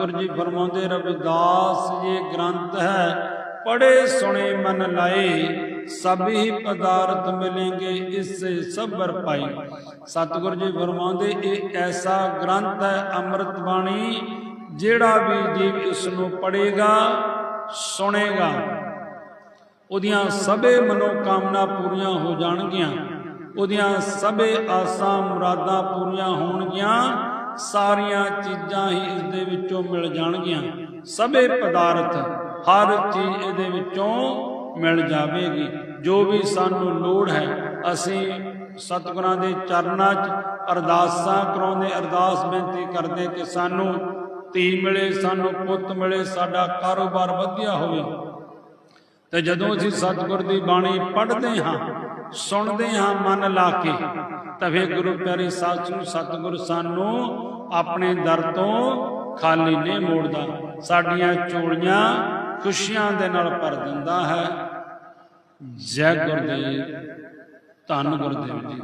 ਗੁਰੂ ਜੀ ਫਰਮਾਉਂਦੇ ਰਵਿਦਾਸ ਇਹ ਗ੍ਰੰਥ ਹੈ ਪੜੇ ਸੁਣੇ, ਮਨ ਲਾਏ, ਸਭੀ ਪਦਾਰਥ ਮਿਲेंगे ਇਸੇ ਸਬਰ ਪਾਈ। ਸਤਿਗੁਰੂ ਜੀ ਫਰਮਾਉਂਦੇ ਇਹ ਐਸਾ ਗ੍ਰੰਥ ਹੈ ਅੰਮ੍ਰਿਤ ਬਾਣੀ, ਜਿਹੜਾ ਵੀ ਜੀਵ ਇਸ ਨੂੰ ਪੜੇਗਾ ਸੁਣੇਗਾ, ਉਹਦੀਆਂ ਸਭੇ ਮਨੋਕਾਮਨਾ ਪੂਰੀਆਂ ਹੋ ਜਾਣਗੀਆਂ, ਉਹਦੀਆਂ ਸਭੇ ਆਸਾਂ ਮੁਰਾਦਾਂ ਪੂਰੀਆਂ ਹੋਣਗੀਆਂ ਸਾਰੀਆਂ ਚੀਜ਼ਾਂ ਹੀ ਇਸ ਦੇ ਵਿੱਚੋਂ ਮਿਲ ਜਾਣਗੀਆਂ। ਸਭੇ ਪਦਾਰਥ ਹਰ ਚੀਜ਼ ਇਹਦੇ ਵਿੱਚੋਂ ਮਿਲ ਜਾਵੇਗੀ। ਜੋ ਵੀ ਸਾਨੂੰ ਲੋੜ ਹੈ, ਅਸੀਂ ਸਤਿਗੁਰਾਂ ਦੇ ਚਰਨਾਂ 'ਚ ਅਰਦਾਸਾਂ ਕਰਾਉਂਦੇ, ਅਰਦਾਸ ਬੇਨਤੀ ਕਰਦੇ ਕਿ ਸਾਨੂੰ ਧੀ ਮਿਲੇ, ਸਾਨੂੰ ਪੁੱਤ ਮਿਲੇ, ਸਾਡਾ ਕਾਰੋਬਾਰ ਵਧੀਆ ਹੋਵੇ। ਤੇ ਜਦੋਂ ਅਸੀਂ ਸਤਿਗੁਰ ਦੀ ਬਾਣੀ ਪੜ੍ਹਦੇ ਹਾਂ, ਸੁਣਦੇ ਹਾਂ, ਮਨ ਲਾ ਕੇ ਤਵੇ ਗੁਰੂ ਪਿਆਰੇ ਸਾਧ ਨੂੰ ਸਤਿਗੁਰ ਸਾਨੂੰ ਆਪਣੇ ਦਰ ਤੋਂ ਖਾਲੀ ਨਹੀਂ ਮੋੜਦਾ, ਸਾਡੀਆਂ ਚੋੜੀਆਂ ਖੁਸ਼ੀਆਂ ਦੇ ਨਾਲ ਭਰ ਦਿੰਦਾ ਹੈ। ਜੈ ਗੁਰਦੇਵ, ਧੰਨ ਗੁਰਦੇਵ ਜੀ।